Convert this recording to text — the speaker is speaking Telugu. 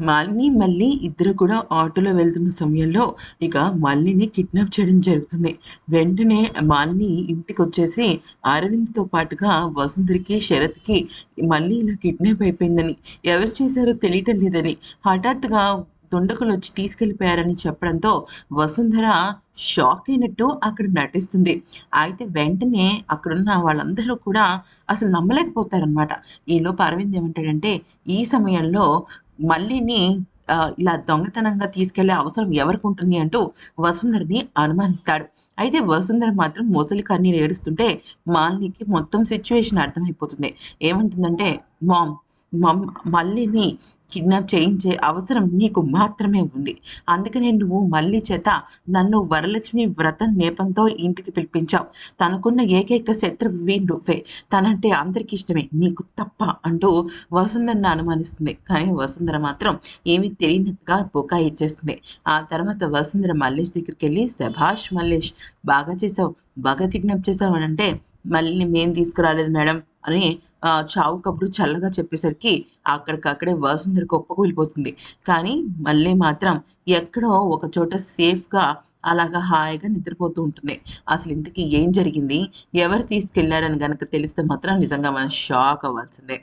మాలిని మళ్ళీ ఇద్దరు కూడా ఆటోలో వెళ్తున్న సమయంలో ఇక మాలిని కిడ్నాప్ చేయడం జరుగుతుంది. వెంటనే మాలిని ఇంటికి వచ్చేసి అరవింద్తో పాటుగా వసుంధరికి శరత్కి మళ్ళీ ఇలా కిడ్నాప్ అయిపోయిందని ఎవరు చేశారో తెలియటం లేదని హఠాత్తుగా దుండకులు వచ్చి తీసుకెళ్ళిపోయారని చెప్పడంతో వసుంధర షాక్ అయినట్టు అక్కడ నటిస్తుంది. అయితే వెంటనే అక్కడున్న వాళ్ళందరూ కూడా అసలు నమ్మలేకపోతారనమాట ఈలోపు అరవింద్ ఏమంటాడంటే ఈ సమయంలో మళ్ళీని ఇలా దొంగతనంగా తీసుకెళ్ళే అవసరం ఎవరికి ఉంటుంది అంటూ వసుంధరని అనుమానిస్తాడు. అయితే వసుంధర మాత్రం మొసలి కన్నీరు ఏడుస్తుంటే మాలినికి మొత్తం సిచ్యువేషన్ అర్థమైపోతుంది. ఏమంటుందంటే మామ్ మళ్ళీని కిడ్నాప్ చేయించే అవసరం నీకు మాత్రమే ఉంది. అందుకనే నువ్వు మళ్ళీ చేత నన్ను వరలక్ష్మి వ్రతం నేపంతో ఇంటికి పిలిపించావు. తనకున్న ఏకైక శత్రువి నువ్వే. తనంటే అందరికి ఇష్టమే. నీకు తప్ప అంటూ వసుంధరని అనుమానిస్తుంది. కానీ వసుంధర మాత్రం ఏమీ తెలియనట్టుగా బొకా ఇచ్చేస్తుంది ఆ తర్వాత వసుంధర మల్లేష్ దగ్గరికి వెళ్ళి శభాష్ మల్లేష్ బాగా చేసావు. బాగా కిడ్నాప్ చేసావు అని అంటే మళ్ళీ మేం తీసుకురాలేదు మేడం అని చావు కబురు చల్లగా చెప్పేసరికి అక్కడికక్కడే వసుంధర వెళ్ళిపోతుంది. కానీ మళ్ళీ మాత్రం ఎక్కడో ఒక చోట సేఫ్గా అలాగా హాయిగా నిద్రపోతూ ఉంటుంది. అసలు ఇంతకీ ఏం జరిగింది? ఎవరు తీసుకెళ్ళారని గనక తెలిస్తే మాత్రం నిజంగా మనం షాక్ అవ్వాల్సిందే.